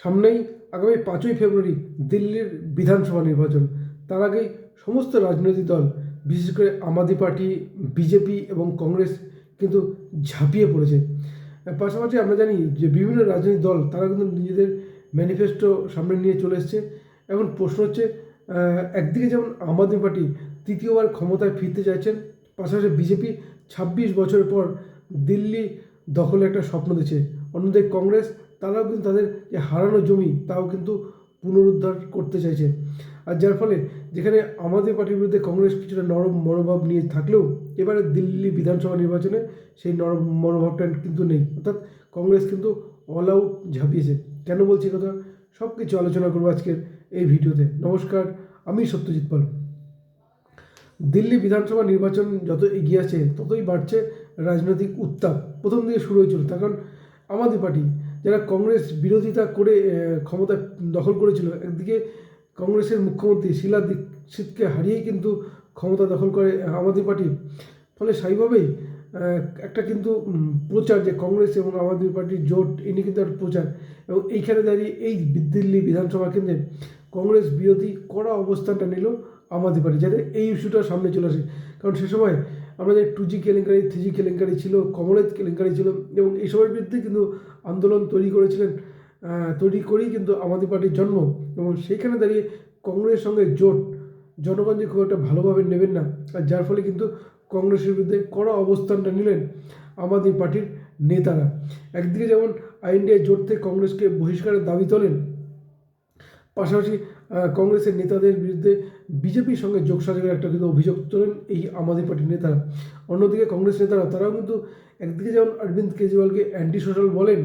সামনেই আগামী পাঁচই ফেব্রুয়ারি দিল্লির বিধানসভা নির্বাচন। তার আগেই সমস্ত রাজনৈতিক দল, বিশেষ করে আম আদমি পার্টি, বিজেপি এবং কংগ্রেস কিন্তু ঝাঁপিয়ে পড়েছে। পাশাপাশি আমরা জানি যে বিভিন্ন রাজনৈতিক দল, তারা কিন্তু নিজেদের ম্যানিফেস্টো সামনে নিয়ে চলে এসছে। এখন প্রশ্ন হচ্ছে একদিকে যেমন আম আদমি পার্টি তৃতীয়বার ক্ষমতায় ফিরতে চাইছেন, পাশাপাশি বিজেপি ছাব্বিশ বছর পর দিল্লি দখলে একটা স্বপ্ন দিচ্ছে। অন্যদিকে কংগ্রেস তারাও কিন্তু তাদের যে হারানো জমি তাও কিন্তু পুনরুদ্ধার করতে চাইছে। আর যার ফলে যেখানে আমাদের পার্টির বিরুদ্ধে কংগ্রেস কিছুটা নরম মনোভাব নিয়ে থাকলেও এবারে দিল্লি বিধানসভা নির্বাচনে সেই নরম মনোভাবটা কিন্তু নেই। অর্থাৎ কংগ্রেস কিন্তু অল আউট ঝাঁপিয়েছে। কেন বলছি কথা? সব কিছু আলোচনা করব আজকের এই ভিডিওতে। নমস্কার, আমি সত্যজিৎ পাল। দিল্লি বিধানসভা নির্বাচন যত এগিয়ে আছে ততই বাড়ছে রাজনৈতিক উত্তাপ। প্রথম দিকে শুরু হয়েছিল তার কারণ আমাদের পার্টি। যারা কংগ্রেস বিরোধিতা করে ক্ষমতা দখল করেছিল, একদিকে কংগ্রেসের মুখ্যমন্ত্রী শিলা দীক্ষিতকে হারিয়েই কিন্তু ক্ষমতা দখল করে আমাদের পার্টি। ফলে স্বাভাবিকভাবেই একটা কিন্তু প্রচার যে কংগ্রেস এবং আম আদমি পার্টির জোট নিয়ে কিন্তু একটা প্রচার। এবং এইখানে দাঁড়িয়ে এই দিল্লি বিধানসভা কেন্দ্রে কংগ্রেস বিরোধী কড়া অবস্থানটা নিল। আম আদমি পার্টি যাতে এই ইস্যুটা সামনে চলে আসে। কারণ সে সময় আমরা যে টু জি কেলেঙ্কারি থ্রি জি কেলেঙ্কারি ছিল কমলেজ কেলেঙ্কারি ছিল এবং এই এইসবের বিরুদ্ধে কিন্তু আন্দোলন তৈরি করেছিলেন তৈরি করেই কিন্তু আমাদের পার্টির জন্ম এবং সেইখানে দাঁড়িয়ে কংগ্রেসের সঙ্গে জোট, জনগণ যে খুব একটা ভালোভাবে নেবেন না, আর যার ফলে কিন্তু কংগ্রেসের বিরুদ্ধে কড়া অবস্থানটা নিলেন আমাদের পার্টির নেতারা। একদিকে যেমন আইএনডিআই জোট থেকে কংগ্রেসকে বহিষ্কারের দাবি তোলেন পাশাপাশি কংগ্রেসের নেতাদের বিরুদ্ধে বিজেপির সঙ্গে যোগসাজগের একটা কিন্তু অভিযোগ তোলেন এই আম আদমি পার্টির নেতারা। অন্যদিকে কংগ্রেস নেতারা, তারাও কিন্তু একদিকে যেমন অরবিন্দ কেজরিওয়ালকে অ্যান্টি সোশ্যাল বলেন,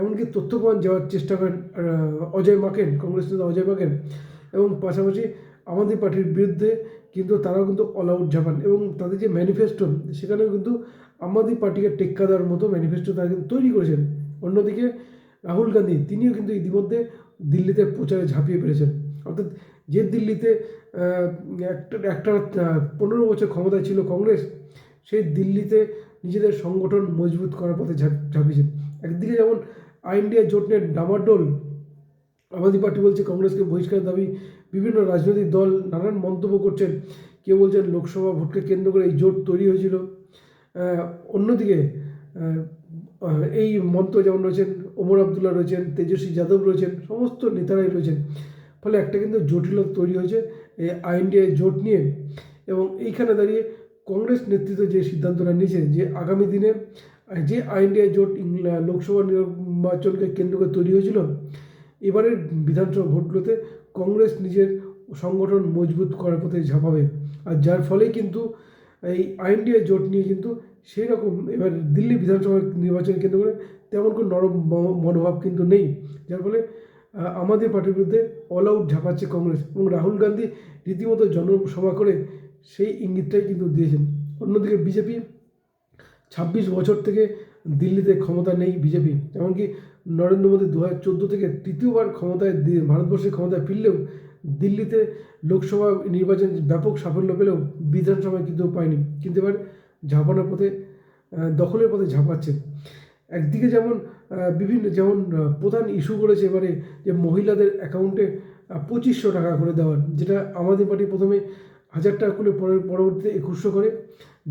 এমনকি তথ্য প্রমাণ যাওয়ার চেষ্টা করেন অজয় মাকেন, কংগ্রেস নেতা অজয় মাকেন। এবং পাশাপাশি আমাদের পার্টির বিরুদ্ধে কিন্তু তারাও কিন্তু অল আউট ঝাপান এবং তাদের যে ম্যানিফেস্টো সেখানেও কিন্তু আমাদের পার্টিকে টেক্কা দেওয়ার মতো ম্যানিফেস্টো তারা কিন্তু তৈরি করেছেন। অন্যদিকে রাহুল গান্ধী, তিনিও কিন্তু ইতিমধ্যে দিল্লিতে প্রচারে ঝাঁপিয়ে পড়েছেন। অর্থাৎ যে দিল্লিতে একটা একটা পনেরো বছর ক্ষমতায় ছিল কংগ্রেস, সেই দিল্লিতে নিজেদের সংগঠন মজবুত করার পথে ঝাঁপ- ঝাঁপিয়েছেন। একদিকে যেমন আইএনডিআ জোট নিয়ে ডামাডোল আদমি পার্টি বলছে কংগ্রেসকে বহিষ্কার দাবি, বিভিন্ন রাজনৈতিক দল নানান মন্তব্য করছেন। কেউ বলছেন লোকসভা ভোটকে কেন্দ্র করে এই জোট তৈরি হয়েছিল। অন্যদিকে এই মন্ত্র যেমন রয়েছেন, ওমর আবদুল্লাহ রয়েছেন, তেজস্বী যাদব রয়েছেন, সমস্ত নেতারাই রয়েছেন। ফলে একটা কিন্তু জটিলতা তৈরি হয়েছে এই আইএনডিআই জোট নিয়ে। এবং এইখানে দাঁড়িয়ে কংগ্রেস নেতৃত্ব যে সিদ্ধান্তটা নিয়েছেন যে আগামী দিনে যে আইএনডিআই জোট লোকসভা নির্বাচনকে কেন্দ্র করে তৈরি হয়েছিল, এবারের বিধানসভা ভোটগুলোতে কংগ্রেস নিজের সংগঠন মজবুত করার পথে ঝাঁপাবে। আর যার ফলেই কিন্তু এই আইএনডিআই জোট নিয়ে কিন্তু সেই রকম এবার দিল্লি বিধানসভা নির্বাচন কেন্দ্র করে তেমন কোনো নরম মনোভাব কিন্তু নেই। যার ফলে আমাদের পার্টির বিরুদ্ধে অল আউট ঝাঁপাচ্ছে কংগ্রেস এবং রাহুল গান্ধী রীতিমতো জনসভা করে সেই ইঙ্গিতটাই কিন্তু দিয়েছেন। অন্যদিকে বিজেপি ছাব্বিশ বছর থেকে দিল্লিতে ক্ষমতা নেই বিজেপি। এমনকি নরেন্দ্র মোদী দু হাজার চোদ্দ থেকে তৃতীয়বার ক্ষমতায় ভারতবর্ষের ক্ষমতায় ফিরলেও দিল্লিতে লোকসভা নির্বাচন ব্যাপক সাফল্য পেলেও বিধানসভায় কিন্তু পায়নি। কিন্তু এবার ঝাঁপানোর পথে দখলের পথে ঝাঁপাচ্ছে একদিকে যেমন বিভিন্ন যেমন প্রধান ইস্যু করেছে এবারে যে মহিলাদের অ্যাকাউন্টে পঁচিশশো টাকা করে দেওয়ার, যেটা আমাদের পার্টি প্রথমে হাজার টাকা করে পরে পরবর্তীতে একুশশো করে।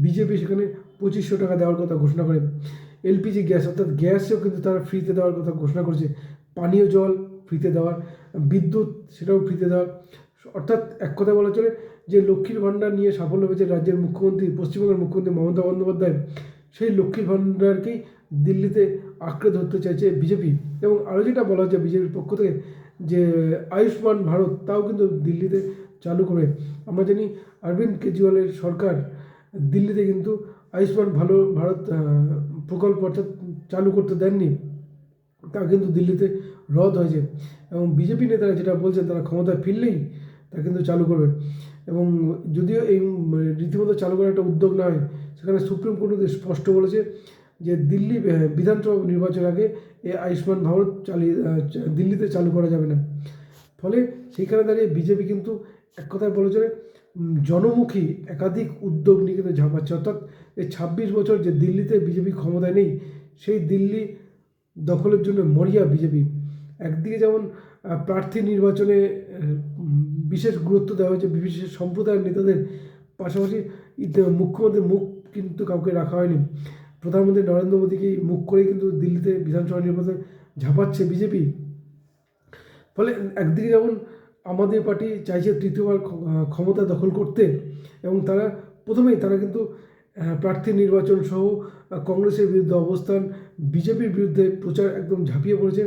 বিজেপি সেখানে পঁচিশশো টাকা দেওয়ার কথা ঘোষণা করে। এলপিজি গ্যাস, অর্থাৎ গ্যাসও কিন্তু তারা ফ্রিতে দেওয়ার কথা ঘোষণা করেছে। পানীয় জল ফ্রিতে দেওয়ার, বিদ্যুৎ সেটাও ফ্রিতে দেওয়ার। অর্থাৎ এক কথা বলা চলে যে লক্ষ্মীর ভাণ্ডার নিয়ে সাফল্য পেয়েছে রাজ্যের মুখ্যমন্ত্রী, পশ্চিমবঙ্গের মুখ্যমন্ত্রী মমতা বন্দ্যোপাধ্যায়, সেই লক্ষ্মীর ভাণ্ডারকেই দিল্লিতে আঁকড়ে ধরতে চাইছে বিজেপি। এবং আরও যেটা বলা হচ্ছে বিজেপির পক্ষ থেকে যে আয়ুষ্মান ভারত, তাও কিন্তু দিল্লিতে চালু করবে আমরা জানি অরবিন্দ কেজরিওয়ালের সরকার দিল্লিতে কিন্তু আয়ুষ্মান ভালো ভারত প্রকল্প অর্থাৎ চালু করতে দেননি। তা কিন্তু দিল্লিতে রদ হয়েছে। এবং বিজেপি নেতারা যেটা বলছেন, তারা ক্ষমতায় ফিরলেই তা কিন্তু চালু করবেন এবং যদিও এই রীতিমতো চালু করার একটা উদ্যোগ না হয়, সেখানে সুপ্রিম কোর্ট স্পষ্ট বলেছে যে দিল্লি বিধানসভা নির্বাচনের আগে এই আয়ুষ্মান ভারত চালিয়ে দিল্লিতে চালু করা যাবে না। ফলে সেইখানে দাঁড়িয়ে বিজেপি কিন্তু এক কথায় বলা চলে জনমুখী একাধিক উদ্যোগ নিয়ে কিন্তু ঝাঁপাচ্ছে অর্থাৎ এই ছাব্বিশ বছর যে দিল্লিতে বিজেপি ক্ষমতায় নেই, সেই দিল্লি দখলের জন্য মরিয়া বিজেপি। একদিকে যেমন প্রার্থী নির্বাচনে বিশেষ গুরুত্ব দেওয়া হয়েছে বিশেষ সম্প্রদায়ের নেতাদের পাশাপাশি মুখ্যমন্ত্রীর মুখ কিন্তু কাউকে রাখা হয়নি। প্রধানমন্ত্রী নরেন্দ্র মোদীকেই মুখ করেই কিন্তু দিল্লিতে বিধানসভা নির্বাচন ঝাঁপাচ্ছে বিজেপি। ফলে একদিকে যেমন আমাদের পার্টি চাইছে তৃতীয়বার ক্ষমতা দখল করতে এবং তারা প্রথমেই তারা কিন্তু প্রার্থী নির্বাচন সহ কংগ্রেসের বিরুদ্ধে অবস্থান, বিজেপির বিরুদ্ধে প্রচার একদম ঝাঁপিয়ে পড়েছে।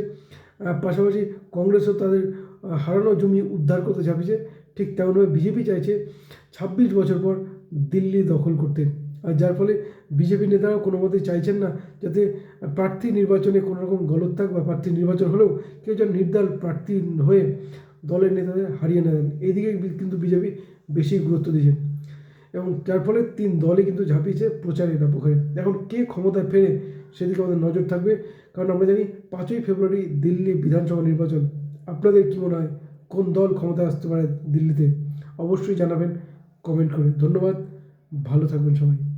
পাশাপাশি কংগ্রেসও তাদের হারানো জমি উদ্ধার করতে ঝাঁপিয়েছে ঠিক তেমনভাবে বিজেপি চাইছে ছাব্বিশ বছর পর দিল্লি দখল করতে। আর যার ফলে বিজেপি নেতারা কোনো মতেই চাইছেন না যাতে প্রার্থী নির্বাচনে কোনো রকম গলত থাক বা প্রার্থী নির্বাচন হলেও কেউ যেন নির্দল প্রার্থী হয়ে দলের নেতাদের হারিয়ে নেন এইদিকে কিন্তু বিজেপি বেশি গুরুত্ব দিয়েছে। এবং যার ফলে তিন দলই কিন্তু ঝাঁপিয়েছে প্রচারে ব্যাপক হয়ে এখন কে ক্ষমতায় ফেরে সেদিকে আমাদের নজর থাকবে, কারণ আমরা জানি পাঁচই ফেব্রুয়ারি দিল্লি বিধানসভা নির্বাচন। আপনাদের কী মনে হয়, কোন দল ক্ষমতায় আসতে পারে দিল্লিতে? অবশ্যই জানাবেন, কমেন্ট করে। ধন্যবাদ, ভালো থাকবেন সবাই।